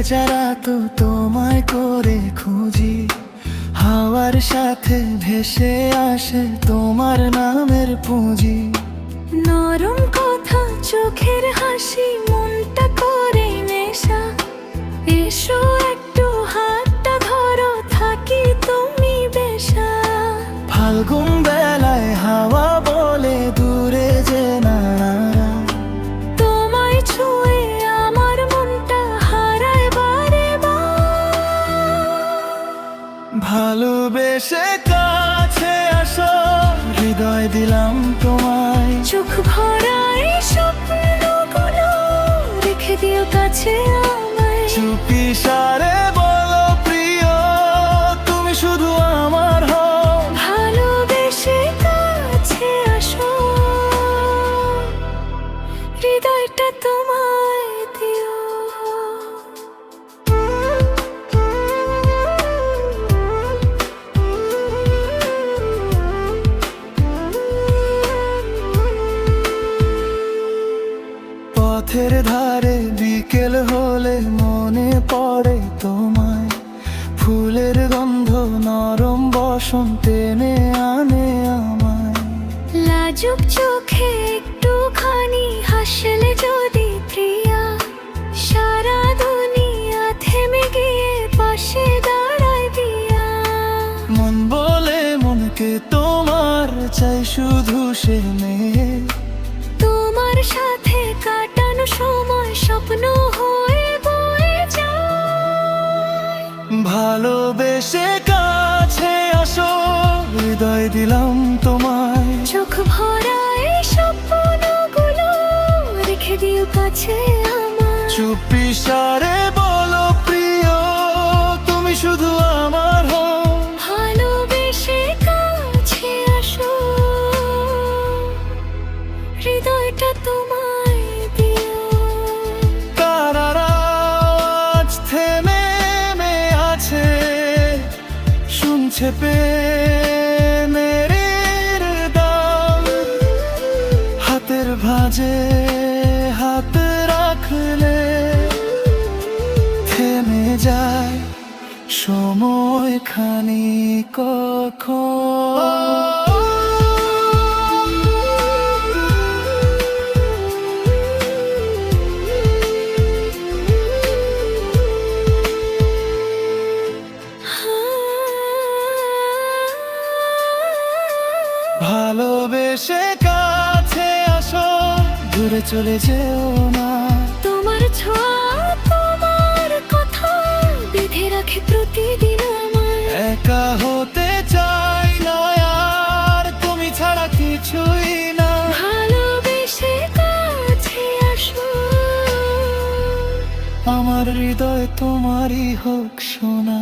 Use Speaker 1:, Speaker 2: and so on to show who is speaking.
Speaker 1: এত তোমায় করে খুঁজি। হাওয়ার সাথে ভেসে আসে তোমার নামের পুঁজি।
Speaker 2: নরম কথা চোখের হাসি মনটা করে নেশা। এসো একটু হাতটা ধরো থাকি তুমি বেশা।
Speaker 1: ফাল্গুন ভালোবেসে কাছে আসো হৃদয় দিলাম তোমায়।
Speaker 2: চোখ ভরাই স্বপ্ন স্বপ্নগুলো রেখে দিও কাছে আমায়।
Speaker 1: চুপি সারে পথের ধারে বিকেল হলে মনে পড়ে তোমায়। ফুলের গন্ধ নরম বসন্ত টেনে আনে আমায়।
Speaker 2: লাজুক চোখে একটুখানি হাসলে যদি প্রিয়া সারা দুনিয়া থেমে গিয়ে পাশে দাঁড়ায় দিয়া
Speaker 1: মন বলে মনকে তোমার চাই শুধু সে মেয়ে।
Speaker 2: তোমার সাথে
Speaker 1: ভালোবেসে কাছে আসো হৃদয় দিলাম তোমায়।
Speaker 2: চোখ ভরা এই স্বপ্নগুলো রেখে দিও কাছে আমার
Speaker 1: চুপি সারে বলো প্রিয় তুমি শুধু আমার হও।
Speaker 2: ভালোবেসে কাছে আসো হৃদয়টা তোমায়
Speaker 1: শুনছে পে দাম হাতের ভাঁজে হাত রাখলে থেমে যায় সময় খানি ভালোবেসে কাছে আসো দূরে চলে যেও না।
Speaker 2: তোমার ছোঁয়া তোমার কথা বেঁধে রাখে প্রতিদিন আমার
Speaker 1: একা হতে চাই না আর তুমি ছাড়া কিছুই না।
Speaker 2: ভালোবেসে কাছে আসো।
Speaker 1: আমার হৃদয় তোমারই হোক সোনা।